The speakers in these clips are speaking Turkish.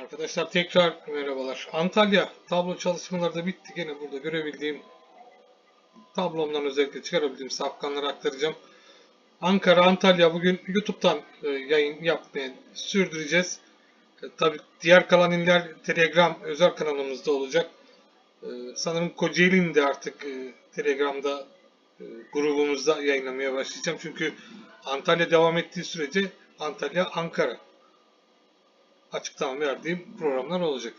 Arkadaşlar tekrar merhabalar. Antalya tablo çalışmaları da bitti. Gene burada görebildiğim tablomdan özellikle çıkarabildiğim safkanları aktaracağım. Ankara, Antalya bugün YouTube'dan e, yayın yapmaya sürdüreceğiz. E, tabii diğer kalan iller Telegram özel kanalımızda olacak. E, sanırım Kocaeli'ni de artık Telegram'da grubumuzda yayınlamaya başlayacağım. Çünkü Antalya devam ettiği sürece Antalya, Ankara açıklama verdiğim programlar olacak.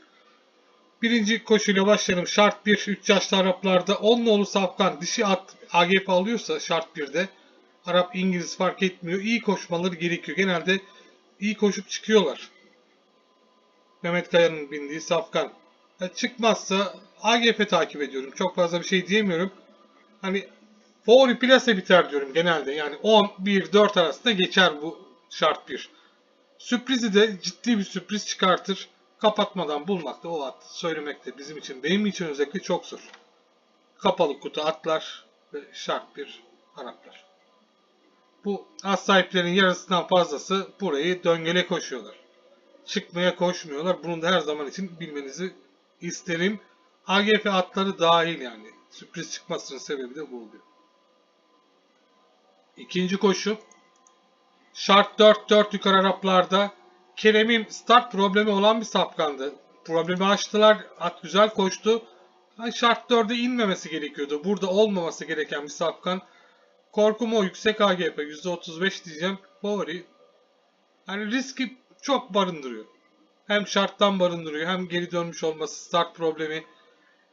Birinci koşuyla başlayalım. Şart 1, 3 yaşlı Araplarda 10 nolu safkan dişi at AGP alıyorsa şart 1'de Arap, İngiliz fark etmiyor. İyi koşmaları gerekiyor. Genelde iyi koşup çıkıyorlar. Mehmet Kaya'nın bindiği safkan. Ya çıkmazsa AGP takip ediyorum. Çok fazla bir şey diyemiyorum. Hani favori plase biter diyorum genelde. Yani 10, 1, 4 arasında geçer bu şart 1. Sürprizi de ciddi bir sürpriz çıkartır. Kapatmadan bulmak da o at söylemek de bizim için, benim için özellikle çok zor. Kapalı kutu atlar ve şart bir Araplar. Bu at sahiplerinin yarısından fazlası burayı döngele koşuyorlar. Çıkmaya koşmuyorlar. Bunu da her zaman için bilmenizi isterim. AGF atları dahil yani. Sürpriz çıkmasının sebebi de bu oluyor. İkinci koşu Şart 4-4 yukarı Araplarda Kerem'in start problemi olan bir safkandı. Problemi açtılar. At güzel koştu. Şart 4'e inmemesi gerekiyordu. Burada olmaması gereken bir safkan. Korkum o yüksek AGP %35 diyeceğim. Favori. Yani riski çok barındırıyor. Hem şarttan barındırıyor hem geri dönmüş olması start problemi.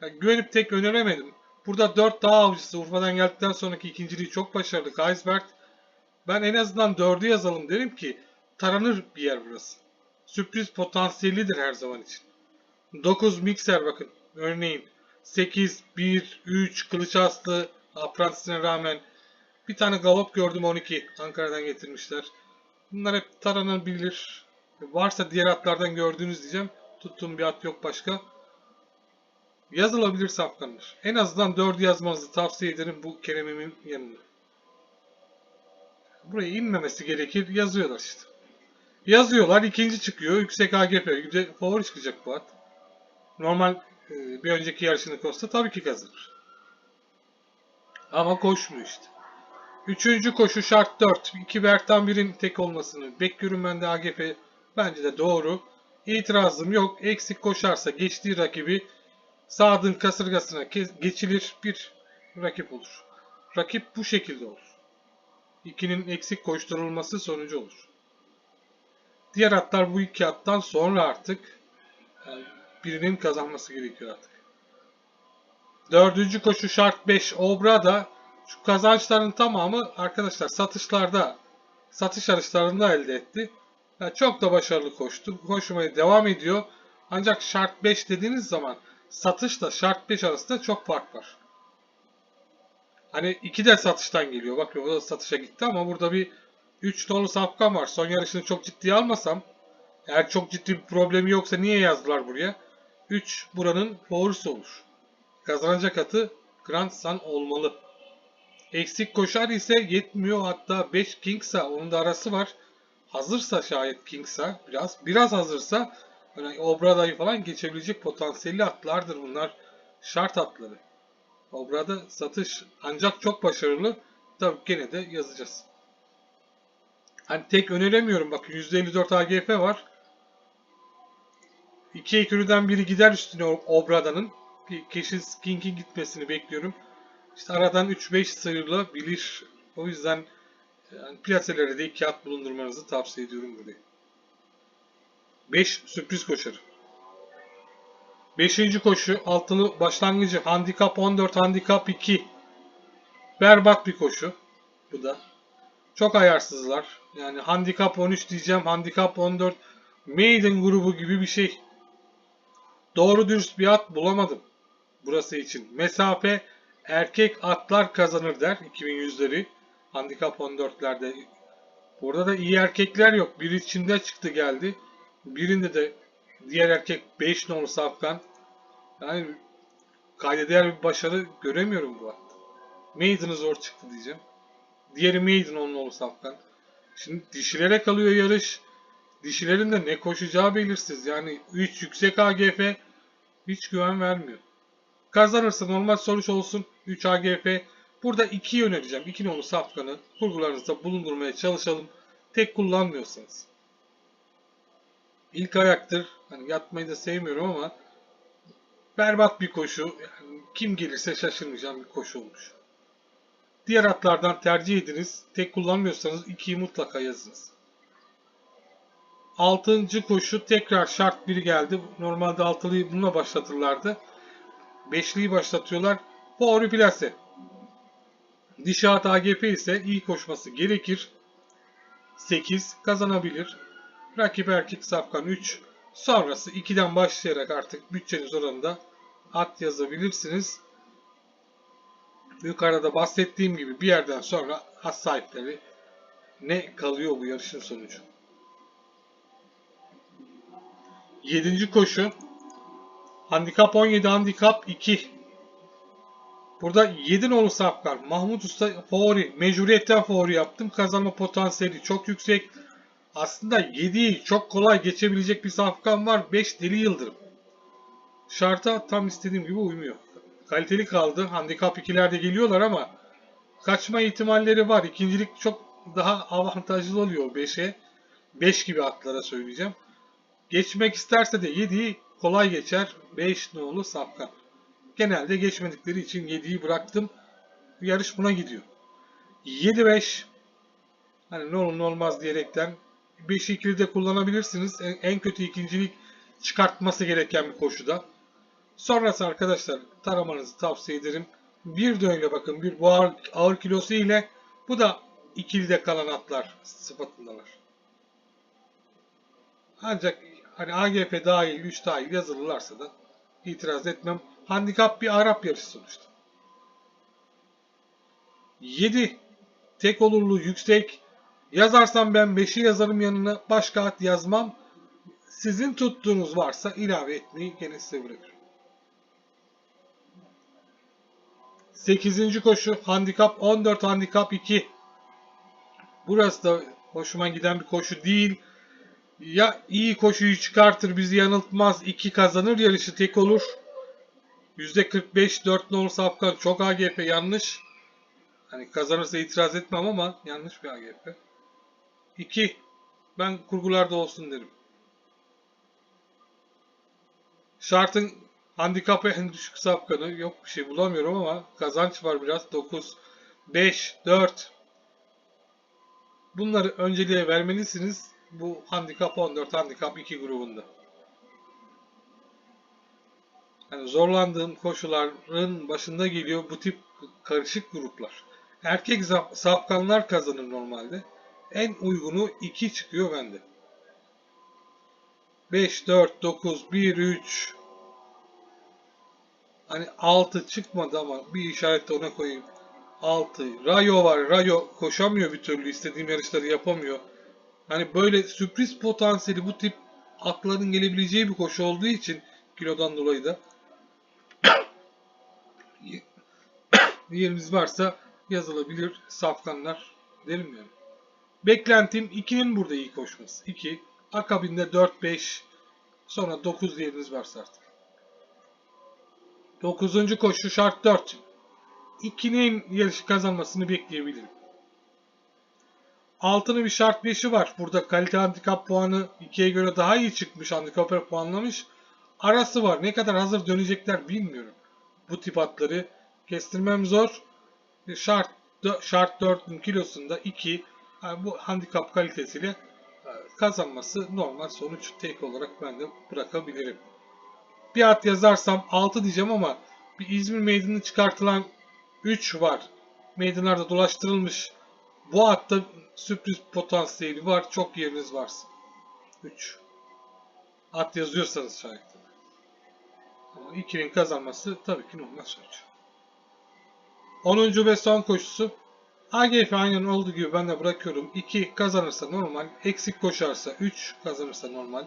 Yani güvenip tek öneremedim. Burada 4 daha avcısı Urfa'dan geldikten sonraki ikinciliği çok başarılı. Kaisbert ben en azından 4'ü yazalım derim ki taranır bir yer burası. Sürpriz potansiyelidir her zaman için. 9 mikser bakın. Örneğin 8, 1, 3, kılıç aslı, aprantisine rağmen bir tane galop gördüm 12. Ankara'dan getirmişler. Bunlar hep taranabilir. Varsa diğer atlardan gördüğünüz diyeceğim. Tuttuğum bir at yok başka. Yazılabilir safkanlar. En azından 4'ü yazmanızı tavsiye ederim bu Kerem'imin yanında buraya inmemesi gerekir yazıyorlar işte. Yazıyorlar ikinci çıkıyor yüksek AGP favori çıkacak bu at. Normal e, bir önceki yarışını koşsa tabii ki kazanır. Ama koşmuyor işte. Üçüncü koşu şart 4. İki Berk'tan birin tek olmasını bekliyorum ben de AGP. Bence de doğru. İtirazım yok. Eksik koşarsa geçtiği rakibi Sadın kasırgasına geçilir bir rakip olur. Rakip bu şekilde olur. 2'nin eksik koşturulması sonucu olur. Diğer atlar bu iki attan sonra artık yani birinin kazanması gerekiyor artık. Dördüncü koşu şart 5 Obra da şu kazançların tamamı arkadaşlar satışlarda satış yarışlarında elde etti. Yani çok da başarılı koştu. Koşmaya devam ediyor. Ancak şart 5 dediğiniz zaman satışla şart 5 arasında çok fark var. Hani iki de satıştan geliyor. Bakın o da satışa gitti ama burada bir 3 dolu safkan var. Son yarışını çok ciddiye almasam eğer çok ciddi bir problemi yoksa niye yazdılar buraya? 3 buranın favorisi olur. Kazanacak atı Grand Sun olmalı. Eksik koşar ise yetmiyor. Hatta 5 Kingsa onun da arası var. Hazırsa şayet Kingsa biraz biraz hazırsa yani Obrada'yı falan geçebilecek potansiyelli atlardır bunlar. Şart atları. Obra'da satış ancak çok başarılı. Tabii gene de yazacağız. Hani tek öneremiyorum. Bakın %54 AGF var. İki ekürüden biri gider üstüne Obrada'nın. Bir Keşin King'in gitmesini bekliyorum. İşte aradan 3-5 sıyrılabilir. O yüzden yani plaselere de at bulundurmanızı tavsiye ediyorum buraya. 5 sürpriz koşarı. Beşinci koşu altılı başlangıcı handikap 14 handikap 2. Berbat bir koşu. Bu da. Çok ayarsızlar. Yani handikap 13 diyeceğim. Handikap 14 maiden grubu gibi bir şey. Doğru dürüst bir at bulamadım. Burası için. Mesafe erkek atlar kazanır der 2100'leri. Handikap 14'lerde. Burada da iyi erkekler yok. Biri içinde çıktı geldi. Birinde de diğer erkek 5 nolu safkan. Yani kaydeder bir başarı göremiyorum bu hatta. Maiden'ı zor çıktı diyeceğim. Diğeri Maiden 10 nolu safkan. Şimdi dişilere kalıyor yarış. Dişilerin de ne koşacağı belirsiz. Yani 3 yüksek AGF hiç güven vermiyor. Kazanırsa normal sonuç olsun 3 AGF. Burada 2'yi önereceğim. 2 nolu safkanı kurgularınızda bulundurmaya çalışalım. Tek kullanmıyorsanız. İlk ayaktır. Hani yatmayı da sevmiyorum ama berbat bir koşu. Yani kim gelirse şaşırmayacağım bir koşu olmuş. Diğer atlardan tercih ediniz. Tek kullanmıyorsanız 2'yi mutlaka yazınız. Altıncı koşu tekrar şart biri geldi. Normalde altılıyı bununla başlatırlardı. Beşliyi başlatıyorlar. Favori plase. Dişi at AGP ise iyi koşması gerekir. 8 kazanabilir. Rakip erkek safkan 3. Sonrası 2'den başlayarak artık bütçeniz oranında at yazabilirsiniz. Yukarıda bahsettiğim gibi bir yerden sonra at sahipleri ne kalıyor bu yarışın sonucu. 7. koşu Handikap 17, handikap 2. Burada 7 nolu safkan. Mahmut Usta favori. Mecburiyetten favori yaptım. Kazanma potansiyeli çok yüksek. Aslında 7'yi çok kolay geçebilecek bir safkan var. 5 deli yıldırım. Şarta tam istediğim gibi uymuyor. Kaliteli kaldı. Handikap 2'lerde geliyorlar ama kaçma ihtimalleri var. İkincilik çok daha avantajlı oluyor 5'e. 5 gibi atlara söyleyeceğim. Geçmek isterse de 7'yi kolay geçer. 5 nolu safkan. Genelde geçmedikleri için 7'yi bıraktım. Yarış buna gidiyor. 7-5 hani ne olur ne olmaz diyerekten 5'i ikili de kullanabilirsiniz. En, en kötü ikincilik çıkartması gereken bir koşuda. Sonrası arkadaşlar taramanızı tavsiye ederim. Bir de öyle bakın bir ağır, ağır kilosu ile bu da ikilide kalan atlar sıfatındalar. Ancak hani AGF dahil 3 dahil yazılırlarsa da itiraz etmem. Handikap bir Arap yarışı sonuçta. 7. Tek olurlu yüksek. Yazarsam ben 5'i yazarım yanına. Başka at yazmam. Sizin tuttuğunuz varsa ilave etmeyi gene size bırakırım. 8. koşu handikap 14 handikap 2. Burası da hoşuma giden bir koşu değil. Ya iyi koşuyu çıkartır bizi yanıltmaz 2 kazanır yarışı tek olur. %45 4 nolu safkan çok AGP yanlış. Hani kazanırsa itiraz etmem ama yanlış bir AGP. 2. Ben kurgularda olsun derim. Şartın handikapı en düşük safkanı yok bir şey bulamıyorum ama kazanç var biraz 9 5 4 Bunları önceliğe vermelisiniz bu handikap 14 handikap 2 grubunda. Yani zorlandığım koşuların başında geliyor bu tip karışık gruplar. Erkek safkanlar kazanır normalde. En uygunu 2 çıkıyor bende. 5, 4, 9, 1, 3 Hani 6 çıkmadı ama bir işaret de ona koyayım. 6. Rayo var. Rayo koşamıyor bir türlü. istediğim yarışları yapamıyor. Hani böyle sürpriz potansiyeli bu tip atların gelebileceği bir koşu olduğu için kilodan dolayı da yeriniz varsa yazılabilir safkanlar derim yani. Beklentim 2'nin burada iyi koşması. 2. Akabinde 4-5 sonra 9 yeriniz varsa artık. 9. koşu şart 4. 2'nin yarışı kazanmasını bekleyebilirim. Altının bir şart 5'i var. Burada kalite handikap puanı 2'ye göre daha iyi çıkmış. Handikapı puanlamış. Arası var. Ne kadar hazır dönecekler bilmiyorum. Bu tip atları kestirmem zor. Şart şart 4'ün kilosunda 2 bu handikap kalitesiyle kazanması normal sonuç tek olarak ben de bırakabilirim. Bir at yazarsam 6 diyeceğim ama bir İzmir meydanı çıkartılan 3 var. Meydanlarda dolaştırılmış. Bu atta sürpriz potansiyeli var. Çok yeriniz varsa. 3. At yazıyorsanız şayet. Ama 2'nin kazanması tabii ki normal sonuç. 10. ve son koşusu. AGF aynen olduğu gibi ben de bırakıyorum. 2 kazanırsa normal. Eksik koşarsa 3 kazanırsa normal.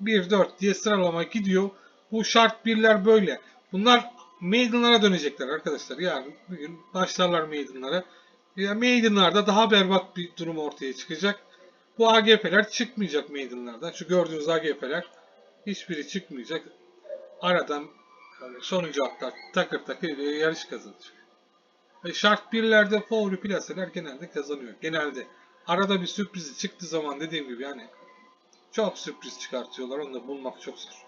1 4 diye sıralama gidiyor. Bu şart birler böyle. Bunlar maidenlara dönecekler arkadaşlar. Yani bugün başlarlar maidenlara. Ya maidenlarda daha berbat bir durum ortaya çıkacak. Bu AGP'ler çıkmayacak meydanlardan. Şu gördüğünüz AGP'ler hiçbiri çıkmayacak. Aradan sonuncu atlar takır takır yarış kazanacak. Ve şart birlerde favori plaseler genelde kazanıyor. Genelde. Arada bir sürprizi çıktığı zaman dediğim gibi yani çok sürpriz çıkartıyorlar. Onu da bulmak çok zor.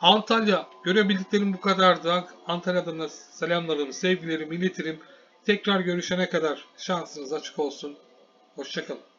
Antalya görebildiklerim bu kadardı. Antalya'dan da selamlarımı, sevgilerimi iletirim. Tekrar görüşene kadar şansınız açık olsun. Hoşçakalın.